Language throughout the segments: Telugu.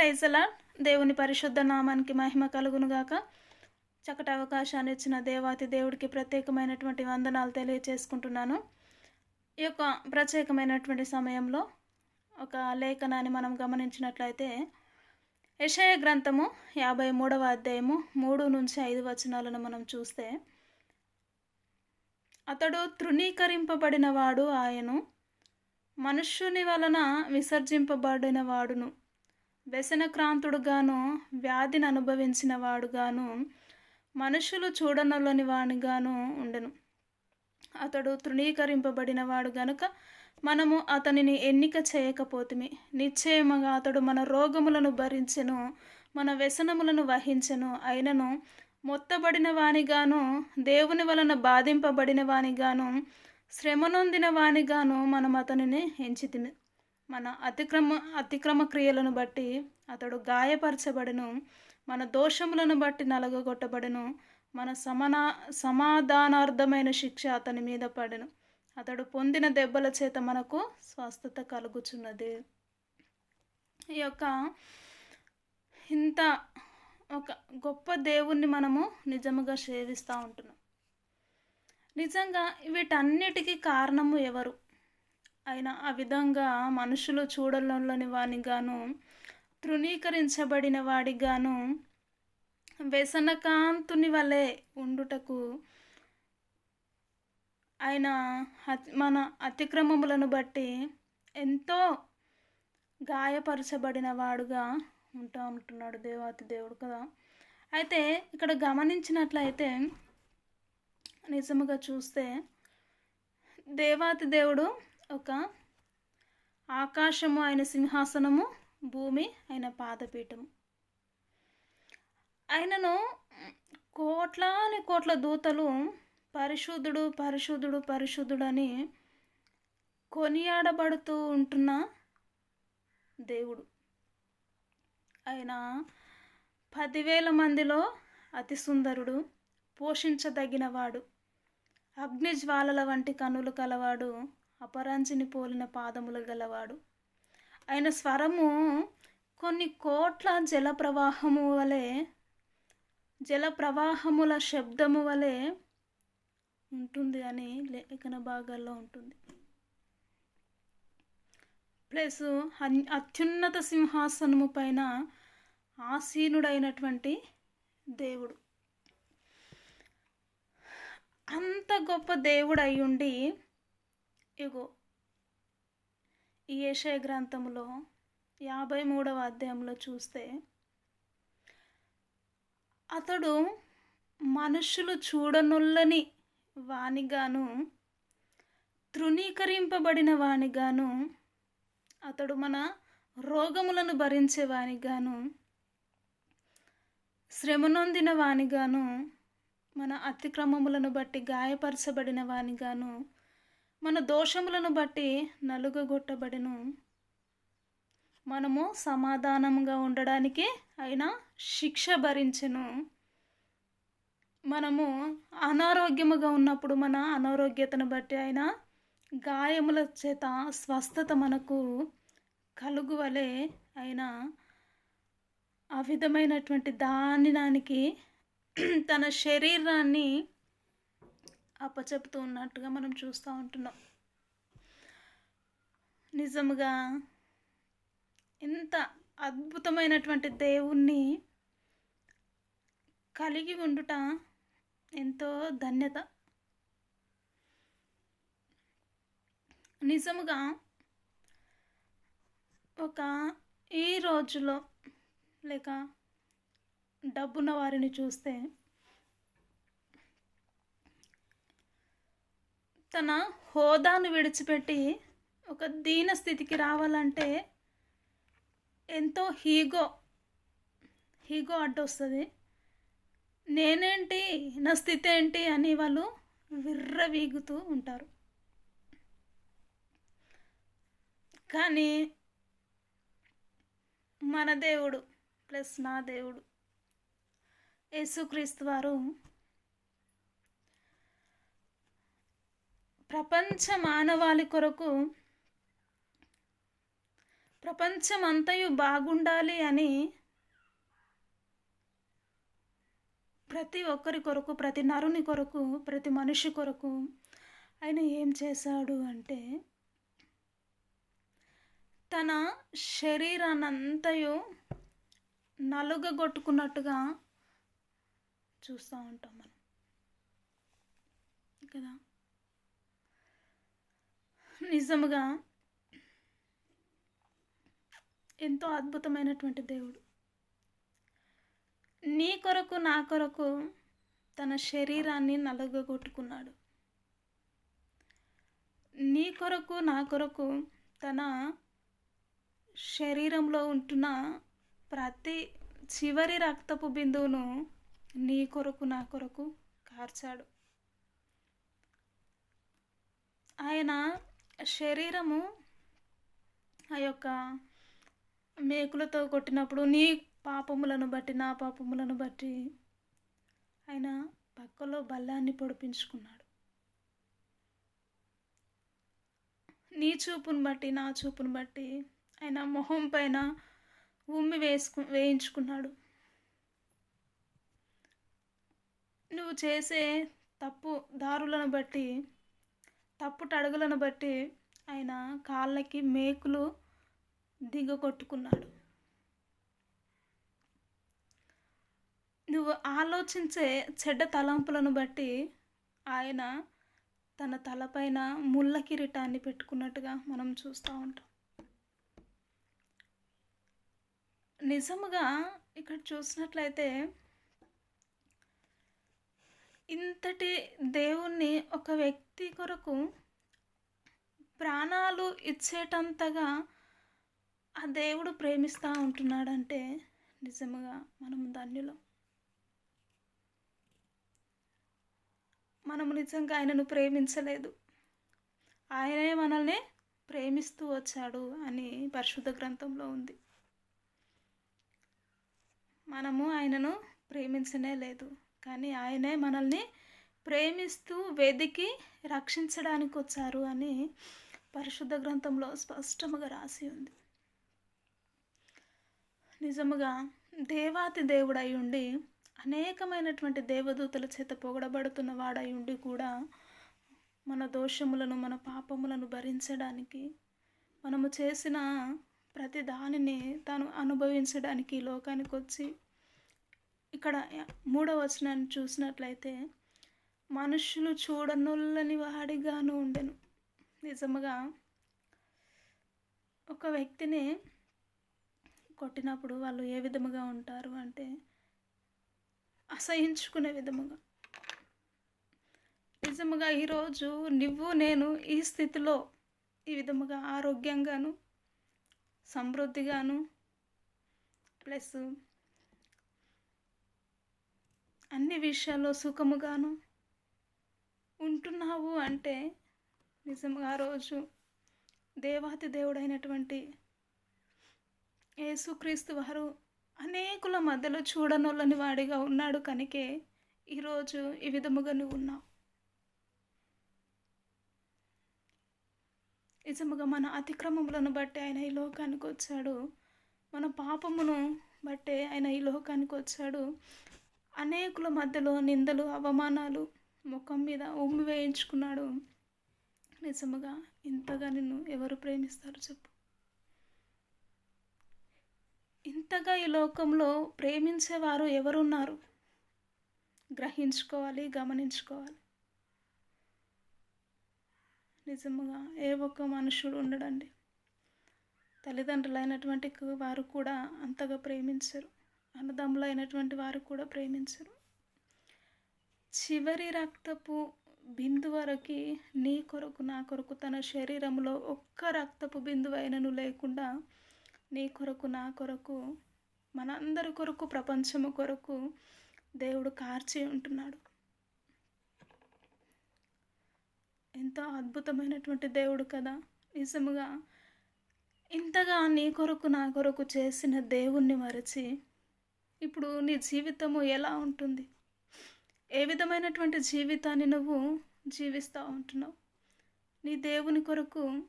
ప్రైజలా దేవుని పరిశుద్ధ నామానికి మహిమ కలుగునుగాక. చక్కటి అవకాశాన్ని ఇచ్చిన దేవాతి దేవుడికి ప్రత్యేకమైనటువంటి వందనాలు తెలియచేసుకుంటున్నాను. ఈ యొక్క ప్రత్యేకమైనటువంటి సమయంలో ఒక లేఖనాన్ని మనం గమనించినట్లయితే యషయ గ్రంథము యాభై మూడవ అధ్యాయము మూడు నుంచి ఐదు వచనాలను మనం చూస్తే అతడు తృణీకరింపబడిన వాడు ఆయను మనుష్యుని వలన విసర్జింపబడిన వాడును. వ్యసనక్రాంతుడుగాను వ్యాధిని అనుభవించిన వాడుగాను మనుషులు చూడనలోని వానిగాను ఉండెను. అతడు తృణీకరింపబడిన వాడు గనుక మనము అతనిని ఎన్నిక చేయకపోతిమి. నిశ్చయముగా అతడు మన రోగములను భరించెను మన వ్యసనములను వహించెను. అయినను మొత్తబడిన వానిగాను దేవుని వలన బాధింపబడిన వానిగాను శ్రమనొందిన వానిగాను మనం అతనిని ఎంచితిమి. మన అతిక్రమ అతిక్రమ క్రియలను బట్టి అతడు గాయపరచబడను. మన దోషములను బట్టి నలగొట్టబడెను మన సమనా సమాధానార్థమైన శిక్ష అతని మీద పడను. అతడు పొందిన దెబ్బల చేత మనకు స్వస్థత కలుగుచున్నది. ఈ యొక్క ఇంత ఒక గొప్ప దేవుణ్ణి మనము నిజముగా సేవిస్తూ ఉంటున్నాం. నిజంగా వీటన్నిటికీ కారణము ఎవరు? ఆయన ఆ విధంగా మనుషులు చూడలోని వానిగాను తృణీకరించబడిన వాడిగాను వ్యసనకాంతుని వలె ఉండుటకు ఆయన మన అతిక్రమములను బట్టి ఎంతో గాయపరచబడిన వాడుగా ఉంటా ఉంటున్నాడు దేవాతి దేవుడు కదా. అయితే ఇక్కడ గమనించినట్లయితే నిజముగా చూస్తే దేవాతి దేవుడు ఒక ఆకాశము ఆయన సింహాసనము భూమి ఆయన పాదపీఠము. ఆయనను కోట్లాని కోట్ల దూతలు పరిశుద్ధుడు పరిశుద్ధుడు పరిశుద్ధుడు అని కొనియాడబడుతూ ఉంటున్న దేవుడు. ఆయన పదివేల మందిలో అతి సుందరుడు పోషించదగినవాడు అగ్ని జ్వాలల వంటి కనులు కలవాడు అపరంజిని పోలిన పాదములు గలవాడు. ఆయన స్వరము కొన్ని కోట్ల జల ప్రవాహము వలె జల ప్రవాహముల శబ్దము వలె ఉంటుంది అని లేఖన భాగాల్లో ఉంటుంది. ప్లస్ అత్యున్నత సింహాసనము పైన ఆసీనుడైనటువంటి దేవుడు. అంత గొప్ప దేవుడు అయ్యుండి ఇగో ఈ ఏషయ గ్రంథంలో యాభై మూడవ అధ్యాయంలో చూస్తే అతడు మనుషులు చూడనుల్లని వానిగాను తృణీకరింపబడిన వానిగాను అతడు మన రోగములను భరించే వానిగాను శ్రమనొందిన వానిగాను మన అతిక్రమములను బట్టి గాయపరచబడిన వానిగాను మన దోషములను బట్టి నలుగగొట్టబడిను. మనము సమాధానంగా ఉండడానికి ఆయన శిక్ష భరించెను. మనము అనారోగ్యముగా ఉన్నప్పుడు మన అనారోగ్యతను బట్టి ఆయన గాయముల చేత స్వస్థత మనకు కలుగువలే ఆయన ఆ విధమైనటువంటి దానికి తన శరీరాన్ని అప్పచెపుతూ ఉన్నట్టుగా మనం చూస్తూ ఉంటున్నాం. నిజముగా ఇంత అద్భుతమైనటువంటి దేవుణ్ణి కలిగి ఉండుట ఎంతో ధన్యత. నిజముగా ఒక ఈ రోజులో లేక డబ్బున్న వారిని చూస్తే తన హోదాను విడిచిపెట్టి ఒక దీన స్థితికి రావాలంటే ఎంతో హీగో హీగో అడ్డొస్తుంది నేనేంటి నా స్థితి ఏంటి అని వాళ్ళు విర్రవీగుతూ ఉంటారు. కానీ మన దేవుడు ప్లస్ నా దేవుడు యేసుక్రీస్తు వారు ప్రపంచ మానవాళి కొరకు ప్రపంచం అంతయు బాగుండాలి అని ప్రతి ఒక్కరి కొరకు ప్రతి నరుని కొరకు ప్రతి మనిషి కొరకు ఆయన ఏం చేశాడు అంటే తన శరీరాన్నంతయు నలుగగొట్టుకున్నట్టుగా చూస్తూ ఉంటాం మనం. కదా? నిజముగా ఎంతో అద్భుతమైనటువంటి దేవుడు. నీ కొరకు నా కొరకు తన శరీరాన్ని నలగగొట్టుకున్నాడు. నీ కొరకు నా కొరకు తన శరీరంలో ఉంటున్న ప్రతి చివరి రక్తపు బిందువును నీ కొరకు నా కొరకు కార్చాడు. ఆయన శరీరము ఆ యొక్క మేకులతో కొట్టినప్పుడు నీ పాపములను బట్టి నా పాపములను బట్టి ఆయన పక్కలో బల్లాన్ని పొడిపించుకున్నాడు. నీ చూపును బట్టి నా చూపును బట్టి ఆయన మొహం పైన ఉమ్మి వేసుకు వేయించుకున్నాడు. నువ్వు చేసే తప్పు దారులను బట్టి తప్పుట అడుగులను బట్టి ఆయన కాళ్ళకి మేకులు దిగకొట్టుకున్నాడు నువ్వు ఆలోచించే చెడ్డ తలంపులను బట్టి ఆయన తన తలపైన ముళ్ళ కిరీటాన్ని పెట్టుకున్నట్టుగా మనం చూస్తూ ఉంటాం. నిజముగా ఇక్కడ చూసినట్లయితే ఇంతటి దేవుణ్ణి ఒక వ్యక్తి కొరకు ప్రాణాలు ఇచ్చేటంతగా ఆ దేవుడు ప్రేమిస్తూ ఉంటున్నాడంటే నిజముగా మనం ధన్యులం. మనము నిజంగా ఆయనను ప్రేమించలేదు. ఆయనే మనల్ని ప్రేమిస్తూ వచ్చాడు అని పరిశుద్ధ గ్రంథంలో ఉంది. మనము ఆయనను ప్రేమించనే లేదు కానీ ఆయనే మనల్ని ప్రేమిస్తూ వెదికి రక్షించడానికి వచ్చారు అని పరిశుద్ధ గ్రంథంలో స్పష్టముగా రాసి ఉంది. నిజముగా దేవాతి దేవుడై ఉండి అనేకమైనటువంటి దేవదూతల చేత పొగడబడుతున్న వాడై ఉండి కూడా మన దోషములను మన పాపములను భరించడానికి మనము చేసిన ప్రతి దానిని తాను అనుభవించడానికి లోకానికి వచ్చి ఇక్కడ మూడవ వచనాన్ని చూసినట్లయితే మనుషులు చూడనొల్లని వాడిగాను ఉండెను. నిజముగా ఒక వ్యక్తిని కొట్టినప్పుడు వాళ్ళు ఏ విధముగా ఉంటారు అంటే అసహించుకునే విధముగా. నిజముగా ఈరోజు నువ్వు నేను ఈ స్థితిలో ఈ విధముగా ఆరోగ్యంగాను సమృద్ధిగాను ప్లస్ అన్ని విషయాల్లో సుఖముగాను ఉంటున్నావు అంటే నిజంగా ఆ రోజు దేవాతి దేవుడైనటువంటి యేసుక్రీస్తు వారు అనేకుల మధ్యలో చూడనొల్లని వాడిగా ఉన్నాడు కనుకే ఈరోజు ఈ విధముగా నువ్వు ఉన్నావు. నిజముగా మన అతిక్రమములను బట్టి ఆయన ఈ లోకానికి వచ్చాడు. మన పాపమును బట్టే ఆయన ఈ లోకానికి వచ్చాడు. అనేకుల మధ్యలో నిందలు అవమానాలు ముఖం మీద ఉమ్మి వేయించుకున్నాడు. నిజముగా ఇంతగా నిన్ను ఎవరు ప్రేమిస్తారు చెప్పు. ఇంతగా ఈ లోకంలో ప్రేమించేవారు ఎవరున్నారు? గ్రహించుకోవాలి గమనించుకోవాలి. నిజముగా ఏ ఒక్క మనుషుడు ఉండడండి. తల్లిదండ్రులైనటువంటి వారు కూడా అంతగా ప్రేమించరు. అన్నదమ్ములైనటువంటి వారు కూడా ప్రేమించరు. చివరి రక్తపు బిందు వరకు నీ కొరకు నా కొరకు తన శరీరంలో ఒక్క రక్తపు బిందువు అయినను లేకుండా నీ కొరకు నా కొరకు మనందరి కొరకు ప్రపంచము కొరకు దేవుడు కార్చి ఉంటున్నాడు. ఎంతో అద్భుతమైనటువంటి దేవుడు కదా. నిజముగా ఇంతగా నీ కొరకు నా కొరకు చేసిన దేవుణ్ణి మరచి ఇప్పుడు నీ జీవితము ఎలా ఉంటుంది? ఏ విధమైనటువంటి జీవితాన్ని నువ్వు జీవిస్తూ ఉంటున్నావు? నీ దేవుని కొరకు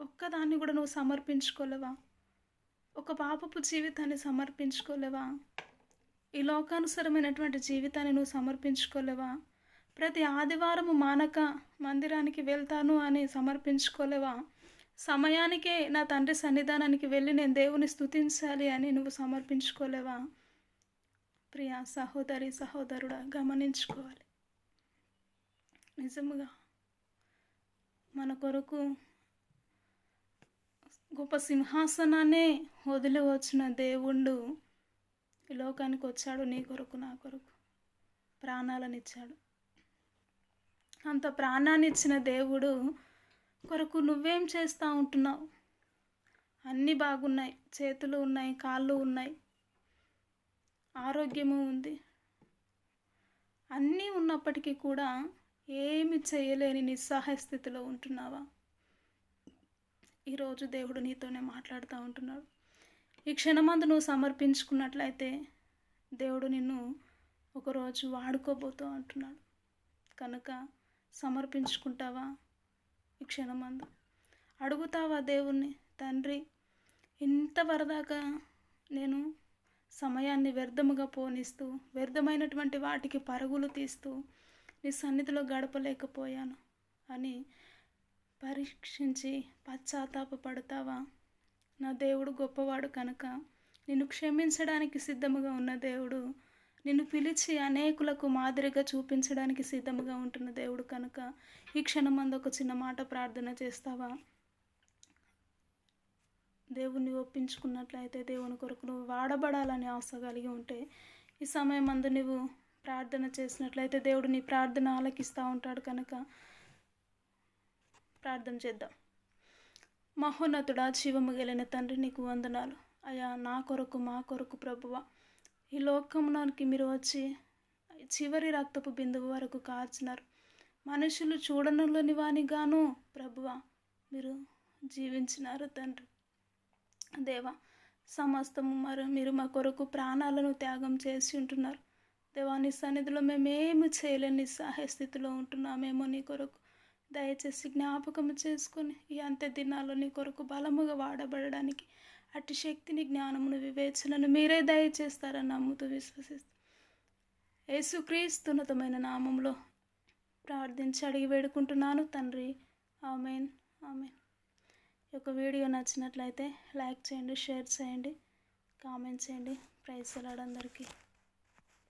ఒక్కదాన్ని కూడా నువ్వు సమర్పించుకోలేవా? ఒక పాపపు జీవితాన్ని సమర్పించుకోలేవా? ఈ లోకానుసరమైనటువంటి జీవితాన్ని నువ్వు సమర్పించుకోలేవా? ప్రతి ఆదివారము మానక మందిరానికి వెళ్తాను అని సమర్పించుకోలేవా? సమయానికే నా తండ్రి సన్నిధానానికి వెళ్ళి నేను దేవుని స్తుతించాలి అని నువ్వు సమర్పించుకోలేవా? ప్రియా సహోదరి సహోదరుడా గమనించుకోవాలి. నిజముగా మన కొరకు గొప్ప సింహాసనాన్నే వదిలి వచ్చిన దేవుడు ఈ లోకానికి వచ్చాడు నీ కొరకు నా కొరకు. ప్రాణాలను ఇచ్చాడు అంత ప్రాణాన్ని ఇచ్చిన దేవుడు కొరకు నువ్వేం చేస్తూ ఉంటున్నావు? అన్నీ బాగున్నాయి. చేతులు ఉన్నాయి కాళ్ళు ఉన్నాయి. ఆరోగ్యము ఉంది. అన్నీ ఉన్నప్పటికీ కూడా ఏమి చేయలేని నిస్సహాయ స్థితిలో ఉంటున్నావా? ఈరోజు దేవుడు నీతోనే మాట్లాడుతూ ఉంటున్నాడు. ఈ క్షణమందు నువ్వు సమర్పించుకున్నట్లయితే దేవుడు నిన్ను ఒకరోజు వాడుకోబోతూ అంటున్నాడు కనుక సమర్పించుకుంటావా ఈ క్షణమందు? అడుగుతావా దేవుణ్ణి? తండ్రి ఇంతవరదాకా నేను సమయాన్ని వ్యర్థముగా పోనిస్తూ వ్యర్థమైనటువంటి వాటికి పరుగులు తీస్తూ నీ సన్నిధిలో గడపలేకపోయాను అని పరీక్షించి పశ్చాత్తాపడతావా నా దేవుడు గొప్పవాడు కనుక నిన్ను క్షమించడానికి సిద్ధముగా ఉన్న దేవుడు నిన్ను పిలిచి అనేకులకు మాదిరిగా చూపించడానికి సిద్ధముగా ఉంటున్న దేవుడు కనుక ఈ క్షణమందు ఒక చిన్న మాట ప్రార్థన చేస్తావా? దేవుణ్ణి ఒప్పించుకున్నట్లయితే దేవుని కొరకు నువ్వు వాడబడాలని ఆశ కలిగి ఉంటే ఈ సమయం అందు నువ్వు ప్రార్థన చేసినట్లయితే దేవుడు నీ ప్రార్థన ఆలకిస్తూ ఉంటాడు కనుక ప్రార్థన చేద్దాం. మహోన్నతుడా జీవము గెలిన తండ్రి నీకు వందనాలు. అయ్యా నా కొరకు మా కొరకు ప్రభువ ఈ లోకంలోనికి మీరు వచ్చి చివరి రక్తపు బిందువు వరకు కార్చినారు మనుషులు చూడనులని వానిగాను ప్రభువ మీరు జీవించినారు తండ్రి. దేవా సమస్తము మరి మీరు మా కొరకు ప్రాణాలను త్యాగం చేసి ఉంటున్నారు. దేవా నీ సన్నిధిలో మేమేమి చేయలేని నిస్సహాయ స్థితిలో ఉంటున్నామేమో నీ కొరకు. దయచేసి జ్ఞాపకం చేసుకొని ఈ అంత్య దినాల్లో నీ కొరకు బలముగా వాడబడడానికి అట్టి శక్తిని జ్ఞానమును వివేచనను మీరే దయచేస్తారని నమ్ముతూ విశ్వసిస్తూ. యేసుక్రీస్తున్నతమైన నామంలో ప్రార్థించి అడిగి వేడుకుంటున్నాను తండ్రి. ఆమెన్. ఆమెన్. ఈ యొక్క వీడియో నచ్చినట్లయితే లైక్ చేయండి షేర్ చేయండి కామెంట్ చేయండి. ప్రైజ్ అందరికీ.